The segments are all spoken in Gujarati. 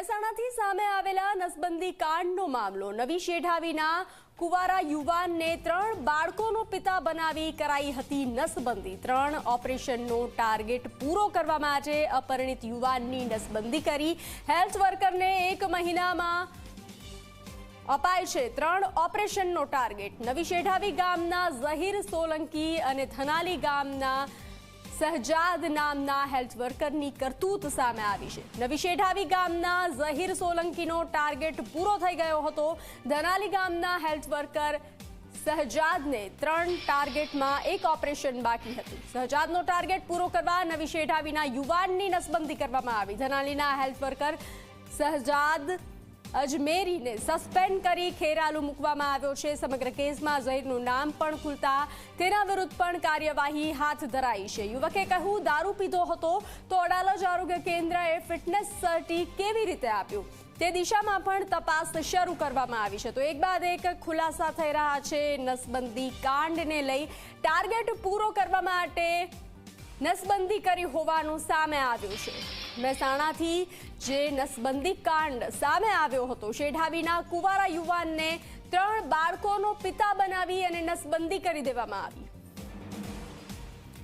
મહેસાણાથી સામે આવેલા નસબંધી કાંડનો મામલો. નવી શેઢાવીના કુવારા યુવાનને ત્રણ બાળકોનો પિતા બનાવી કરાઈ હતી નસબંધી. ત્રણ ઓપરેશનનો ટાર્ગેટ પૂરો કરવામાં આજે અપરિણિત યુવાનની નસબંધી કરી. હેલ્થ વર્કરને એક મહિનામાં અપાય છે ત્રણ ઓપરેશનનો ટાર્ગેટ. નવી શેઢાવી ગામના ઝહીર સોલંકી અને થનાલી ગામના સહજાદ નામના હેલ્થ વર્કરની કરતૂત સામે આવી છે. નવી શેઢાવી ગામના ઝહીર સોલંકીનો ટાર્ગેટ પૂરો થઈ ગયો હતો. ધનાલી ગામના હેલ્થ વર્કર સહજાદને ત્રણ ટાર્ગેટમાં એક ઓપરેશન બાકી હતું. સહજાદનો ટાર્ગેટ પૂરો કરવા નવી શેઢાવીના યુવાનની નસબંધી કરવામાં આવી. ધનાલીના હેલ્થ વર્કર સહજાદ અજમેરીને સસ્પેન્ડ કરી ખેરાલુ મૂકવામાં આવ્યો છે. સમગ્ર કેસમાં ઝહીરનું નામ પણ ખુલતા તેના વિરુદ્ધ પણ કાર્યવાહી હાથ ધરાઈ છે. યુવકે કહ્યું, દારૂ પીધો હતો તો અડાલજ આરોગ્ય કેન્દ્રએ ફિટનેસ સર્ટી કેવી રીતે આપ્યું? તે દિશામાં પણ તપાસ શરૂ કરવામાં આવી છે. તો એક બાદ એક ખુલાસા થઈ રહ્યા છે. નસબંધી કાંડને લઈ ટાર્ગેટ પૂરો કરવા માટે નસબંધી કરી હોવાનું સામે આવ્યું છે. મહેસાણાથી જે નસબંધી કાંડ સામે આવ્યો હતો શેઢાવીના કુવારા યુવાનને ત્રણ બાળકોનો પિતા બનાવી અને નસબંધી કરી દેવામાં આવી.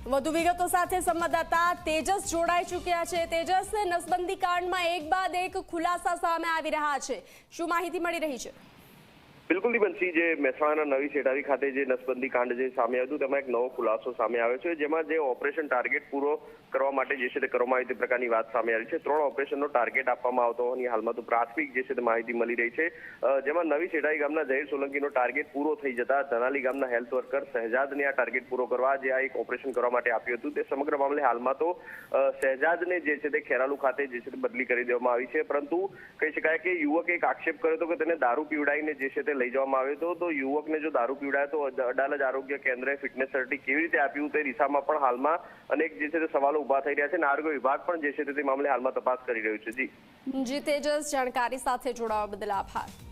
વધુ વિગતો સાથે સંવાદદાતા તેજસ જોડાઈ ચૂક્યા છે. તેજસ, નસબંધી કાંડમાં એક બાદ એક ખુલાસા સામે આવી રહ્યા છે. શું માહિતી મળી રહી છે? બિલકુલ દીપનસિંહ જે મહેસાણાના નવી શેઢાવી ખાતે જે નસબંધી કાંડ જે સામે આવ્યું તેમાં એક નવો ખુલાસો સામે આવ્યો છે, જેમાં જે ઓપરેશન ટાર્ગેટ પૂરો કરવા માટે જે છે તે કરવામાં આવી તે પ્રકારની વાત સામે આવી છે. ત્રણ ઓપરેશનનો ટાર્ગેટ આપવામાં આવતો હોવાની હાલમાં તો પ્રાથમિક જે છે તે માહિતી મળી રહી છે. જેમાં નવી શેઢાવી ગામના જહીર સોલંકીનો ટાર્ગેટ પૂરો થઈ જતા ધનાલી ગામના હેલ્થ વર્કર શહેજાદને આ ટાર્ગેટ પૂરો કરવા જે આ એક ઓપરેશન કરવા માટે આપ્યું હતું. તે સમગ્ર મામલે હાલમાં તો શહેજાદને જે છે તે ખેરાલુ ખાતે જે છે તે બદલી કરી દેવામાં આવી છે. પરંતુ કહી શકાય કે યુવકે એક આક્ષેપ કર્યો હતો કે તેને દારૂ પીવડાવીને જે છે તે લઈ જવામાં આવ્યો હતો. તો યુવકને જો દારૂ પીવડાયો તો અડાલજ આરોગ્ય કેન્દ્રએ ફિટનેસ સર્ટી કેવી રીતે આપ્યું તે દિશામાં પણ હાલમાં અનેક જે છે તે સવાલો ઊભા થઈ રહ્યા છે અને આરોગ્ય વિભાગ પણ જે છે તે મામલે હાલમાં તપાસ કરી રહ્યું છે. જી. જી, તેજસ, જાણકારી સાથે જોડાવા બદલ આભાર.